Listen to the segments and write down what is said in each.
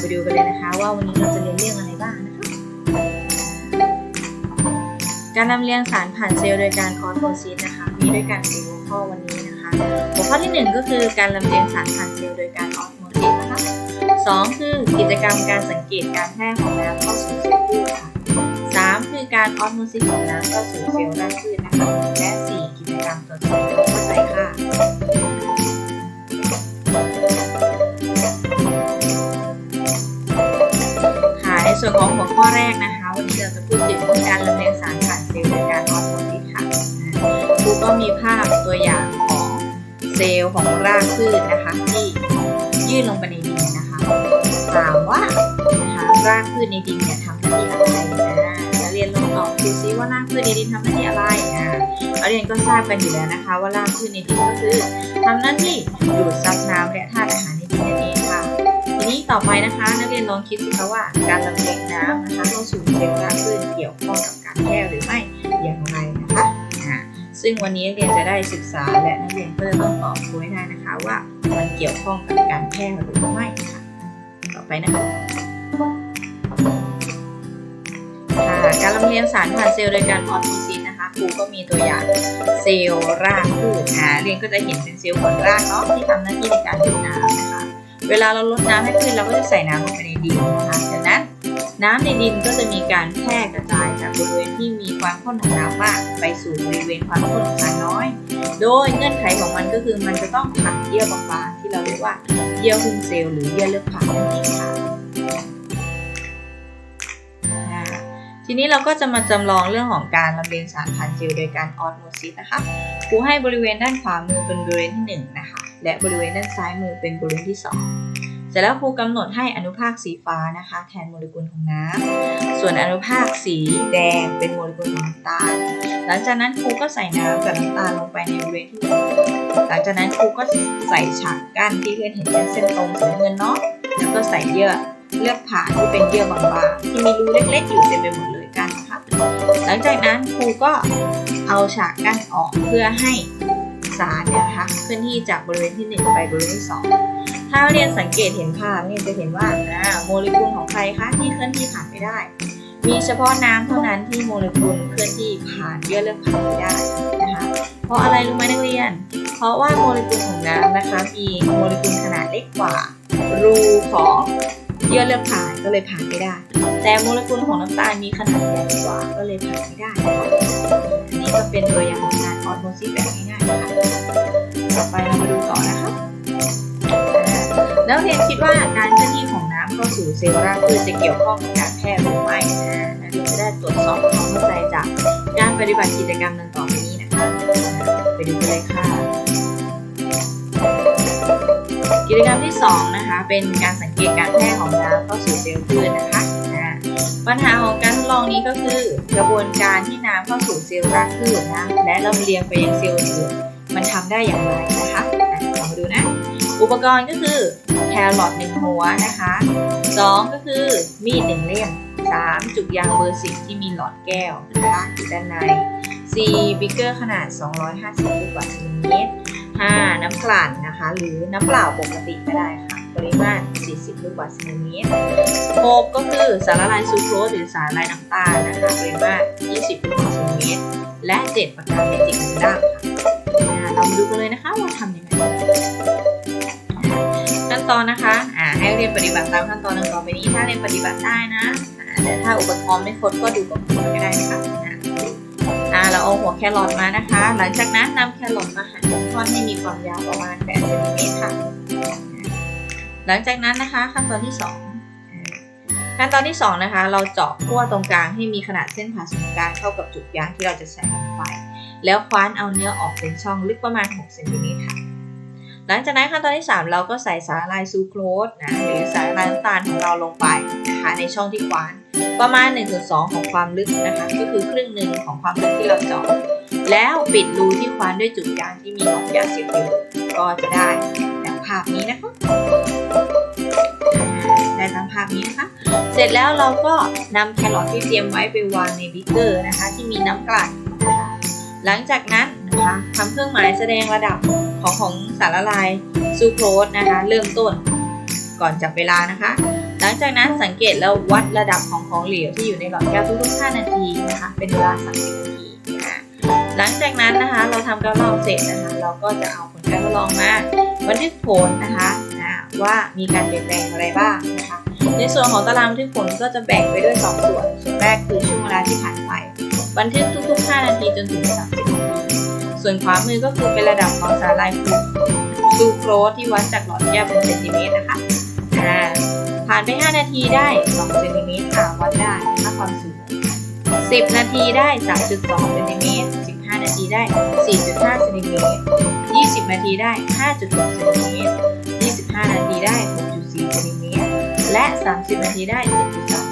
ไปดูกันเลยนะคะว่าวันนี้เราจะเรียนเรื่องอะไรบ้างนะคะ การลำเลียงสารผ่านเซลล์โดยการออสโมซิสนะคะ มีด้วยกันสี่หัวข้อวันนี้นะคะหัวข้อที่หนึ่งก็คือการลำเลียงสารผ่านเซลล์โดยการออสโมซิสนะคะสองคือกิจกรรมการสังเกตการแพร่ของน้ำเข้าสู่เซลล์พืชค่ะสามคือการออสโมซิสของน้ำเข้าสู่เซลล์รากพืชนะคะและสี่กิจกรรมตรวจสอบความเข้าใจค่ะ ส่วนของหัวข้อแรกนะคะ วันนี้เราจะพูดถึงการลำเลียงสารผ่านเซลล์การออสโมซิสค่ะครูก็มีภาพตัวอย่างของเซลล์ของรากพืชนะคะ ที่ยื่นลงไปในดินนะคะถามว่านะคะรากพืชในดินเนี่ยทำหน้าที่อะไรนะแล้วเรียนลองตอบดูซิว่ารากพืชในดินทำหน้าที่อะไรนะเราเรียนก็ทราบกันอยู่แล้วนะคะ ว่ารากพืชในดินก็คือทำหน้าที่ดูดซับน้ำและธาตุอาหาร นี้ต่อไปนะคะ นักเรียนลองคิดสิคะว่าการลำเลียงน้ำนะคะเข้าสู่เซลล์รากพืชเกี่ยวข้องกับการแพร่หรือไม่อย่างไรนะคะซึ่งวันนี้นักเรียนจะได้ศึกษาและนักเรียนก็จะต้องตอบครูให้ได้นะคะว่ามันเกี่ยวข้องกับการแพร่หรือไม่ค่ะต่อไปนะคะการลำเลียงสารผ่านเซลล์โดยการออสโมซิสนะคะครูก็มีตัวอย่างเซลล์รากพืชอ่าเรียนก็จะเห็นเป็นเซลล์ผลรากเนาะที่ทำหน้าที่ในการดูดน้ำนะคะ เวลาเราลดน้ำให้พืชเราก็จะใส่น้ำลงไปในดินนะคะจากนั้นน้ำในดินก็จะมีการแพร่กระจายจากบริเวณที่มีความข้นของน้ำมาก ไปสู่บริเวณความข้นของน้ำน้อย โดยเงื่อนไขของมันก็คือมันจะต้องผ่านเยื่อบางๆที่เราเรียกว่าเยื่อหุ้มเซลล์หรือเยื่อเลือดขาวนั่นเองค่ะทีนี้เราก็จะมาจำลองเรื่องของการลำเลียงสารผ่านเซลล์โดยการออสโมซิสนะคะครูให้บริเวณด้านขวามือเป็นบริเวณที่หนึ่งนะคะ และบริเวณด้านซ้ายมือเป็นบริเวณที่สองเสร็จแล้วครูกำหนดให้อนุภาคสีฟ้านะคะ แทนโมเลกุลของน้ำส่วนอนุภาคสีแดงเป็นโมเลกุลของน้ำตาล หลังจากนั้นครูก็ใส่น้ำกับน้ำตาลลงไปในบริเวณที่หนึ่งหลังจากนั้นครูก็ใส่ฉากกั้นที่เพื่อนเห็นเป็นเส้นตรงสีเงินเนาะแล้วก็ใส่เยื่อเลือกผ่านที่เป็นเยื่อบางๆที่มีรูเล็กๆอยู่เต็มไปหมดเลยกันนะคะ หลังจากนั้นครูก็เอาฉากกั้นออกเพื่อให้ สารเนี่ยนะคะเคลื่อนที่จากบริเวณที่ 1 ไปบริเวณที่2ถ้าเรียนสังเกตเห็นภาพเนี่ยจะเห็นว่าโมเลกุลของใครคะที่เคลื่อนที่ผ่านไปได้ มีเฉพาะน้ำเท่านั้นที่โมเลกุลเคลื่อนที่ผ่านเยื่อเลือดขาวไปได้นะคะเพราะอะไรรู้ไหมนักเรียน เพราะว่าโมเลกุลของน้ำนะคะมีโมเลกุลขนาดเล็กกว่า รูของเยื่อเลือดผ่านก็เลยผ่านไม่ได้ แต่โมเลกุลของน้ำตาลมีขนาดใหญ่กว่าก็เลยผ่านไม่ได้ อันนี้ก็เป็นตัวอย่างของการออสโมซิสแบบง่ายๆนะคะ ต่อไปเรามาดูต่อนะคะแล้วเรียนคิดว่าการเคลื่อนที่ของน้ำเข้าสู่เซลล์รากพืชจะเกี่ยวข้องกับการแพร่หรือไม่นะเรียนจะได้ตรวจสอบความเข้าใจจากการปฏิบัติกิจกรรมดังต่อไปนี้นะคะไปดูกันเลยค่ะ กิจกรรมที่สองนะคะเป็นการสังเกตการแพร่ของน้ำเข้าสู่เซลล์พืชนะคะปัญหาของการทดลองนี้ก็คือกระบวนการที่น้ำเข้าสู่เซลล์รากพืชนะและลำเลียงไปยังเซลล์อื่น มันทำได้อย่างไรนะคะลองมาดูนะ อุปกรณ์ก็คือแครอทหนึ่งหัวนะคะสองก็คือมีดหนึ่งเล่มสามจุกยางเบอร์สิบที่มีหลอดแก้วนะคะอยู่ด้านในสี่บิกเกอร์ขนาด 250ลูกบาศก์เมตร 5 น้ำกลั่นนะคะ หรือน้ำเปล่าปกติก็ได้ค่ะ ปริมาตร 40ลูกบาศก์เมตร 6 ก็คือสารละลายซูโครสหรือสารละลายน้ำตาลนะคะ ปริมาตร 20ลูกบาศก์เมตร และ 7 ประการเมจิกหนึ่งด้ามค่ะ อ่าเรามาดูกันเลยนะคะว่าทำยังไงขั้นตอนนะคะอ่าให้เรียนปฏิบัติตามขั้นตอนดังต่อไปนี้ถ้าเรียนปฏิบัติได้นะแต่ถ้าอุปกรณ์ไม่ครบก็ดูกับครก็ได้นะคะอ่าอ่าเราเอาหัวแครอทมานะคะ หลังจากนั้นนำแครอทมาหั่นเป็นท่อนให้มีความยาวประมาณ8เซนติเมตรค่ะ หลังจากนั้นนะคะขั้นตอนที่2อ่าขั้นตอนที่ 2 นะคะ เราเจาะขั้วตรงกลางให้มีขนาดเส้นผ่าศูนย์กลางเท่ากับจุดยางที่เราจะใส่ลงไป แล้วคว้านเอาเนื้อออกเป็นช่องลึกประมาณ 6 เซนติเมตรค่ะ หลังจากนั้นขั้นตอนที่ 3 เราก็ใส่สารลายซูโครสนะหรือสารลายน้ำตาลของเราลงไปนะคะในช่องที่คว้านประมาณ 1.2 ของความลึกนะคะ ก็คือครึ่งหนึ่งของความลึกที่เราเจาะแล้วปิดรูที่คว้านด้วยจุดยางที่มีหลอดยาเสียบอยู่ก็จะได้แบบภาพนี้นะคะได้ตามภาพนี้นะคะ เสร็จแล้วเราก็นำแครอทที่เตรียมไว้ไปวางในบิ๊กเกอร์นะคะ ที่มีน้ำกลั่น หลังจากนั้นนะคะทำเครื่องหมายแสดงระดับของของสารละลายซูโครสนะคะ เริ่มต้นก่อนจับเวลานะคะ หลังจากนั้นสังเกตแล้ววัดระดับของของเหลวที่อยู่ในหลอดแก้วทุกๆ 5 นาทีนะคะ เป็นเวลา 30 นาทีอะหลังจากนั้นนะคะเราทำการทดลองเสร็จนะคะ เราก็จะเอาผลการทดลองมาบันทึกผลนะคะอะว่ามีการเปลี่ยนแปลงอะไรบ้างนะคะ ในส่วนของตารางบันทึกผลก็จะแบ่งไปด้วย 2 ส่วน ส่วนแรกคือช่วงเวลาที่ผ่านไป บันทึกทุกๆ 5 นาทีจนถึง 30นาทีส่วนขวามือก็คือเป็นระดับของสารลายซูโครสที่วัดจากหลอดแก้วเป็นเซนติเมตรนะคะอ่าผ่านไป 5 นาทีได้ 2 เซนติเมตรค่ะวัดได้ค่าความสูง 10 นาทีได้ 3.2 เซนติเมตร 15 นาทีได้ 4.5 เซนติเมตร 20 นาทีได้ 5.6 เซนติเมตร 25 นาทีได้ 6.4 เซนติเมตร และ 30 นาทีได้7.3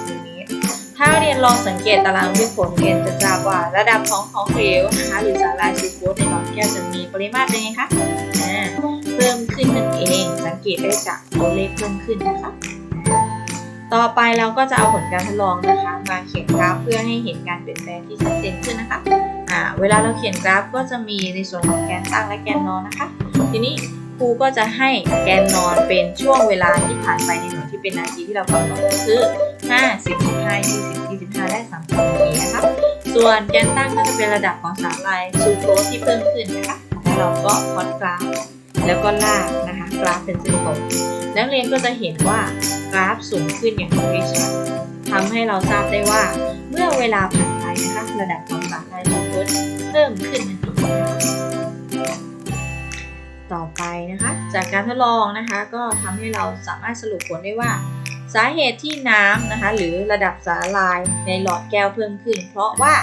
ถ้าเรียนลองสังเกตตารางด้วยผลเรียนจะทราบว่าระดับของของเหลวนะคะหรือสารลายซูโครสในหลอดแก้วจะมีปริมาตรเป็นไงคะอ่าเพิ่มขึ้นนั่นเองสังเกตได้จากตัวเลขเพิ่มขึ้นนะคะ ต่อไปเราก็จะเอาผลการทดลองนะคะ มาเขียนกราฟเพื่อให้เห็นการเปลี่ยนแปลงที่ชัดเจนขึ้นนะคะอ่าเวลาเราเขียนกราฟก็จะมีในส่วนของแกนตั้งและแกนนอนนะคะ ทีนี้ ครูก็จะให้แกนนอนเป็นช่วงเวลาที่ผ่านไปในหน่วยที่เป็นนาทีที่เรากำหนดก็คือ 5 10 15 20 25และ 30นาทีนะคะส่วนแกนตั้งก็จะเป็นระดับของสารลายซูโครสที่เพิ่มขึ้นนะคะแล้วเราก็พลอตกราฟแล้วก็ลากนะคะกราฟเป็นเส้นตรงนักเรียนก็จะเห็นว่ากราฟสูงขึ้นอย่างเห็นได้ชัดทำให้เราทราบได้ว่า เมื่อเวลาผ่านไปนะคะระดับของสารลายซูโครสเพิ่มขึ้นนั่นเองนะคะ ต่อไปนะคะ จากการทดลองนะคะก็ทำให้เราสามารถสรุปผลได้ว่า สาเหตุที่น้ำนะคะหรือระดับสารละลายในหลอดแก้วเพิ่มขึ้น เพราะว่า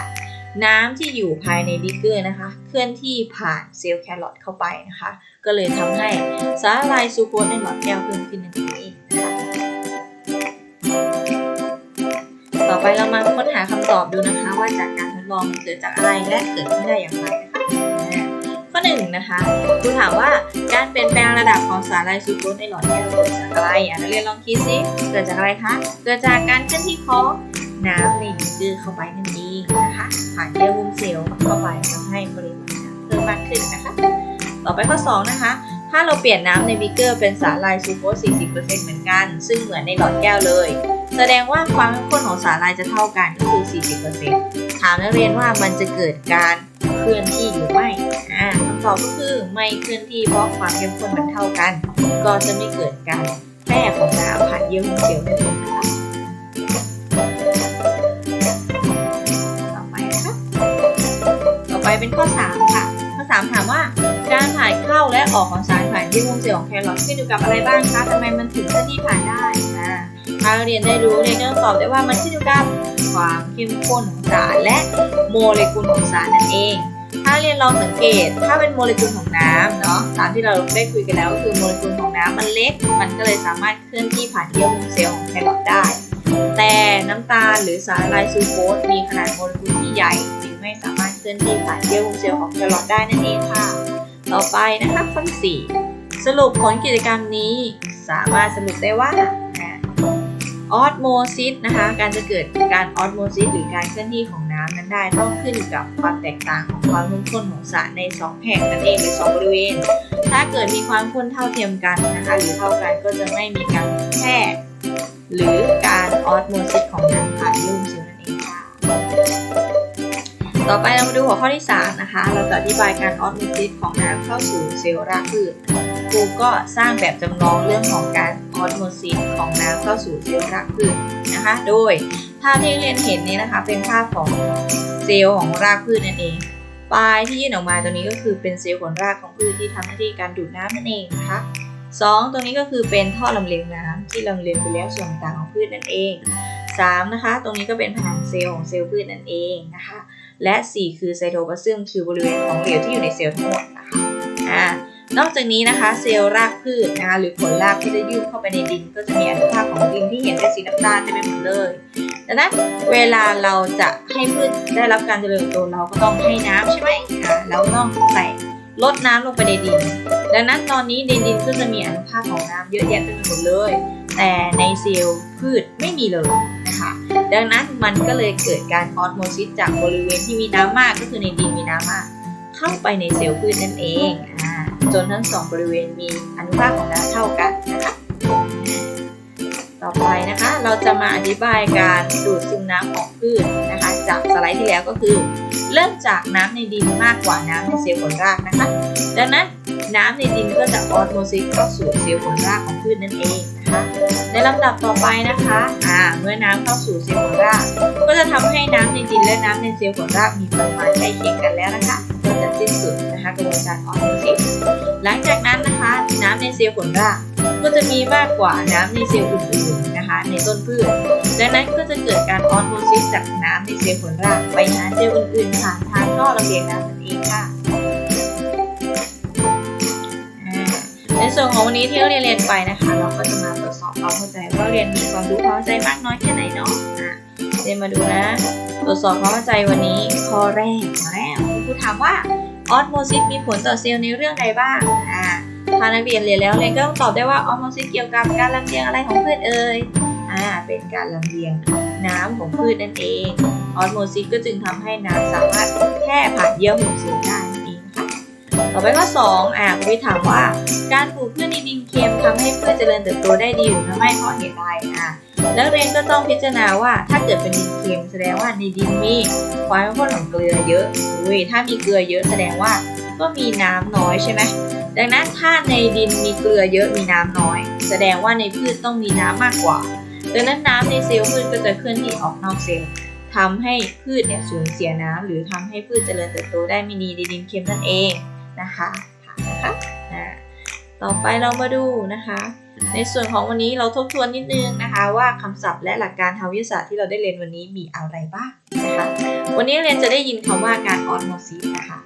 น้ำที่อยู่ภายในบิ๊กเกอร์นะคะ เคลื่อนที่ผ่านเซลล์แครอทเข้าไปนะคะ ก็เลยทำให้สารละลายซูโครสในหลอดแก้วเพิ่มขึ้นนั่นเองนะคะต่อไปเรามาค้นหาคำตอบดูนะคะ ว่าจากการทดลองเกิดจากอะไรและเกิดขึ้นได้อย่างไรนะคะ หนึ่งนะคะครูถามว่าการเปลี่ยนแปลงระดับของสารละลซูโครสในหลอดแก้วเกิดจากอะไรอะนักเรียนลองคิดซิเกิดจากอะไรคะเกิดจากการเคลื่อนที่ของน้ำในบิ๊กเกอร์เข้าไปนั่นเองนะคะผ่านเยื่อหุ้มเซลล์เข้าไปทำให้ปริมาณน้ำเพิ่มมากขึ้นนะคะ ต่อไปข้อ 2 นะคะ ถ้าเราเปลี่ยนน้ำในบิ๊กเกอร์เป็นสารลายซูโคส40%เหมือนกัน ซึ่งเหมือนในหลอดแก้วเลย แสดงว่าความเข้มข้นของสารลายจะเท่ากันก็คือ 40%ถามนักเรียนว่ามันจะเกิดการ เคลื่อนที่หรือไม่อ่าคำตอบก็คือไม่เคลื่อนที่เพราะความเข้มข้นมันเท่ากัน ก็จะไม่เกิดการแพร่ของน้ำผ่านเยื่อหุ้มเซลล์นั่นเองนะคะต่อไปนะคะต่อไปเป็นข้อ 3 ค่ะ ข้อ 3 ถามว่าการถ่ายเข้าและออกของสารผ่านที่วงเซลล์ของแครอทขึ้นอยู่กับอะไรบ้างคะทำไมมันถึงเคลื่อนที่ผ่านได้อ่าถ้าเรียนได้รู้เรียนก็ตอบได้ว่ามันขึ้นอยู่กับความเข้มข้นของสารและโมเลกุลของสารนั่นเอง ถ้าเรียนลองสังเกตถ้าเป็นโมเลกุลของน้ำเนาะตามที่เราได้คุยกันแล้วก็คือโมเลกุลของน้ำมันเล็ก มันก็เลยสามารถเคลื่อนที่ผ่านเยื่อหุ้มเซลล์ของแครอทได้ แต่น้ำตาลหรือสารลายซูโคสมีขนาดโมเลกุลที่ใหญ่จึงไม่สามารถเคลื่อนที่ผ่านเยื่อหุ้มเซลล์ของแครอทได้นั่นเองค่ะ ต่อไปนะคะข้อที่สี่สรุปผลกิจกรรมนี้สามารถสรุปได้ว่าออสโมซิสนะคะ การจะเกิดการออสโมซิสหรือการเคลื่อนที่ของ น้ำนั้นได้ต้องขึ้นกับความแตกต่างของความเข้มข้นของสารใน 2 แห่งนั่นเองหรือ2บริเวณ ถ้าเกิดมีความข้นเท่าเทียมกันนะคะหรือเท่ากันก็จะไม่มีการแพร่หรือการออสโมซิสของน้ำผ่านยุ่งเซลล์นั่นเองค่ะต่อไปเรามาดูหัวข้อที่3นะคะ เราจะอธิบายการออสโมซิสของน้ำเข้าสู่เซลล์รากพืชครูก็สร้างแบบจำลองเรื่องของการออสโมซิสของน้ำเข้าสู่เซลล์รากพืชนะคะ โดย ภาพที่เรียนเห็นนี้นะคะ เป็นภาพของเซลล์ของรากพืชนั่นเองปลายที่ยื่นออกมาตัวนี้ก็คือเป็นเซลล์ขนรากของพืชที่ทำหน้าที่การดูดน้ำนั่นเองนะคะสองตรงนี้ก็คือเป็นท่อลำเลียงน้ำที่ลำเลียงไปแล้วส่วนต่างของพืชนั่นเองสามนะคะ ตรงนี้ก็เป็นผนังเซลล์ของเซลล์พืชนั่นเองนะคะ และ4คือไซโทพลาซึมคือบริเวณของเหลวที่อยู่ในเซลล์ทั้งหมดนะคะอ่า นอกจากนี้นะคะเซลล์รากพืชนะคะหรือผลรากที่จะยื่นเข้าไปในดิน ก็จะมีอนุภาคของดินที่เห็นเป็นสีน้ำตาลเต็มไปหมดเลยดังนั้นเวลาเราจะให้พืชได้รับการเจริญเติบโตเราก็ต้องให้น้ำใช่ไหมอ่าเราต้องใส่ลดน้ำลงไปในดิน ดังนั้นตอนนี้ในดินก็จะมีอนุภาคของน้ำเยอะแยะเต็มไปหมดเลย แต่ในเซลล์พืชไม่มีเลยนะคะดังนั้นมันก็เลยเกิดการออสโมซิสจากบริเวณที่มีน้ำมากก็คือในดินมีน้ำมาก เข้าไปในเซลล์พืชนั่นเองอ่า จนทั้งสองบริเวณมีอนุภาคของน้ำเท่ากันนะคะต่อไปนะคะ เราจะมาอธิบายการดูดซึมน้ำของพืชนะคะ จากสไลด์ที่แล้วก็คือ เริ่มจากน้ำในดินมากกว่าน้ำในเซลล์ผลรากนะคะ ดังนั้นน้ำในดินก็จะออสโมซิสเข้าสู่เซลล์ผลรากของพืชนั่นเองนะคะ ในลำดับต่อไปนะคะอ่าเมื่อน้ำเข้าสู่เซลล์ผลราก ก็จะทำให้น้ำในดินและน้ำในเซลล์ผลรากมีปริมาณใกล้เคียงกันแล้วนะคะ จะสิ้นสุดนะคะกระบวนการออสโมซิสหลังจากนั้นนะคะน้ำในเซลล์ผลรากก็จะมีมากกว่าน้ำในเซลล์อื่นๆนะคะในต้นพืชดังนั้นก็จะเกิดการออสโมซิสจากน้ำในเซลล์ผลรากไปหาเซลล์อื่นๆผ่านทางท่อลำเลียงน้ำนั่นเองค่ะในส่วนของวันนี้ที่เราเรียนเรียนไปนะคะ เราก็จะมาตรวจสอบความเข้าใจว่าเรียนมีความรู้ความเข้าใจมากน้อยแค่ไหนเนาะเรียนมาดูนะ ตรวจสอบความเข้าใจวันนี้ข้อแรกมาแล้วคุณครู ถามว่าออสโมซิสมีผลต่อเซลล์ในเรื่องใดบ้างอ่าถ้านักเรียนเรียนแล้วเรียนก็ต้องตอบได้ว่าออสโมซิสเกี่ยวกับการลำเลียงอะไรของพืชเอ่ยอ่าเป็นการลำเลียงน้ำของพืชนั่นเองออสโมซิสก็จึงทำให้น้ำสามารถแพร่ผ่านเยื่อหุ้มเซลล์ได้นั่นเองค่ะต่อไปข้อ2อ่าคุณวิถามว่าการปลูกพืชในดินเค็มทำให้พืชเจริญเติบโตได้ดีหรือไม่เพราะเหตุใดอ่า นักเรียนก็ต้องพิจารณาว่าถ้าเกิดเป็นดินเค็มแสดงว่าในดินมีความข้มข้นของเกลือเยอะอุ้ยถ้ามีเกลือเยอะแสดงว่าก็มีน้ำน้อยใช่ไหมดังนั้นถ้าในดินมีเกลือเยอะมีน้ำน้อย แสดงว่าในพืชต้องมีน้ำมากกว่า ดังนั้นน้ำในเซลล์พืชก็จะเคลื่อนที่ออกนอกเซลล์ทำให้พืชเนี่ยสูญเสียน้ำหรือทำให้พืชเจริญเติบโตได้ไม่ดีในดินเค็มนั่นเองนะคะค่ะนะคะ ต่อไปเรามาดูนะคะ ในส่วนของวันนี้เราทบทวนนิดนึงนะคะว่าคำศัพท์และหลักการทางวิทยาศาสตร์ที่เราได้เรียนวันนี้มีอะไรบ้างนะคะวันนี้เรียนจะได้ยินคำว่าการออสโมซิสนะคะ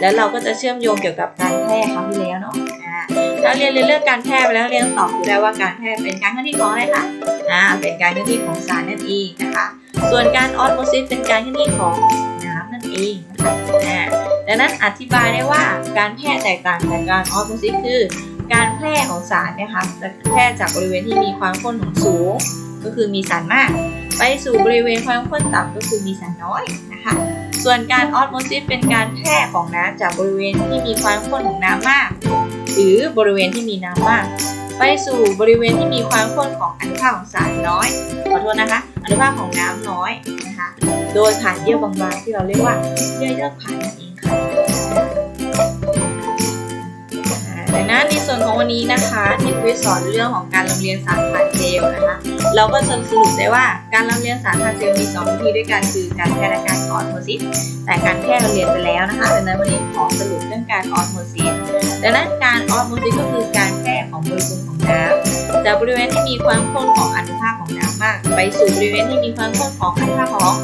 แล้วเราก็จะเชื่อมโยงเกี่ยวกับการแพร่ครั้งที่แล้วเนาะอ่าเราเรียนเรื่องการแพร่ไปแล้วเรียนตอบได้ว่าการแพร่เป็นการเคลื่อนที่ของอะไรคะอ่าเป็นการเคลื่อนที่ของสารนั่นเองนะคะ ส่วนการออสโมซิสเป็นการเคลื่อนที่ของน้ำนั่นเองนะคะอ่าดังนั้นอธิบายได้ว่าการแพร่แตกต่างจากการออสโมซิสคือ การแพร่ของสารเนะคะจะแพร่จากบริเวณที่มีความข้นของสูง ก็คือมีสารมาก ไปสู่บริเวณความข้นต่ำก็คือมีสารน้อยนะคะ ส่วนการออสโมซิสเป็นการแพร่ของน้ำจากบริเวณที่มีความข้นของน้ำมาก หรือบริเวณที่มีน้ำมาก ไปสู่บริเวณที่มีความข้นของอนุภาคของสารน้อยขอโทษนะคะ อนุภาคของน้ำน้อยนะคะ โดยผ่านเยื่อบางๆที่เราเรียกว่าเยื่อเยื่อผ่านนั่นเอง ค่ะในส่วนของวันนี้นะคะที่คุยสอนเรื่องของการลำเลียงสารผ่านเจลนะคะ เราก็จะสรุปได้ว่าการลำเลียงสารผ่านเซลมีสองวิธีด้วยกันคือการแพร่และการออสโมซิสแต่การแพร่เราเรียนไปแล้วนะคะดังนั้นวันนี้ขอสรุปเรื่องการออสโมซิสดังนั้นการออสโมซิสก็คือการแพร่ของโมเลกุลของน้ำจากบริเวณที่มีความข้นของอนุภาคของน้ำมาก ไปสู่บริเวณที่มีความข้นของอนุภาคของ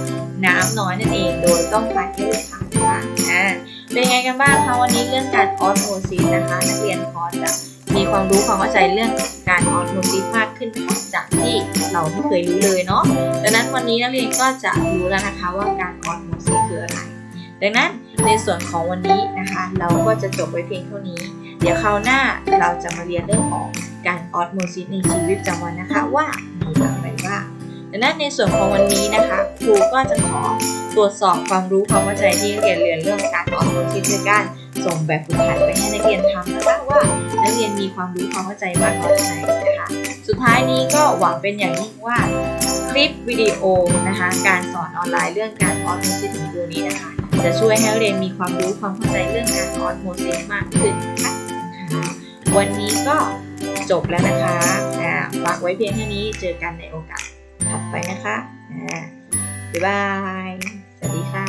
น้ำน้อยนั่นเองโดยต้องผ่านแค่ลูกค้านะคะอ่า เป็นไงกันบ้างคะวันนี้เรื่องการออสโมซิสนะคะ นักเรียนพอจะมีความรู้ความเข้าใจเรื่องการออสโมซิสมากขึ้นจากที่เราไม่เคยรู้เลยเนาะดังนั้นวันนี้นักเรียนก็จะรู้แล้วนะคะว่าการออสโมซิสคืออะไรดังนั้นในส่วนของวันนี้นะคะ เราก็จะจบไว้เพียงเท่านี้ เดี๋ยวคราวหน้าเราจะมาเรียนเรื่องของการออสโมซิสในชีวิตประจำวันนะคะว่ามีอะไรบ้าง ดังนั้นในส่วนของวันนี้นะคะ ครูก็จะขอตรวจสอบความรู้ความเข้าใจที่นักเรียนเรียนเรื่องการออสโมซิสด้วยการส่งแบบฝึกหัดไปให้นักเรียนทำนะคะว่านักเรียนมีความรู้ความเข้าใจมากน้อยแค่ไหนนะคะ สุดท้ายนี้ก็หวังเป็นอย่างยิ่งว่าคลิปวิดีโอนะคะการสอนออนไลน์เรื่องการออสโมซิสของครูนี้นะคะ จะช่วยให้นักเรียนมีความรู้ความเข้าใจเรื่องการออสโมซิสมากขึ้นนะคะวันนี้ก็จบแล้วนะคะฝากไว้เพียงเท่านี้เจอกันในโอกาส ถัดไปนะคะ บ๊ายบาย สวัสดีค่ะ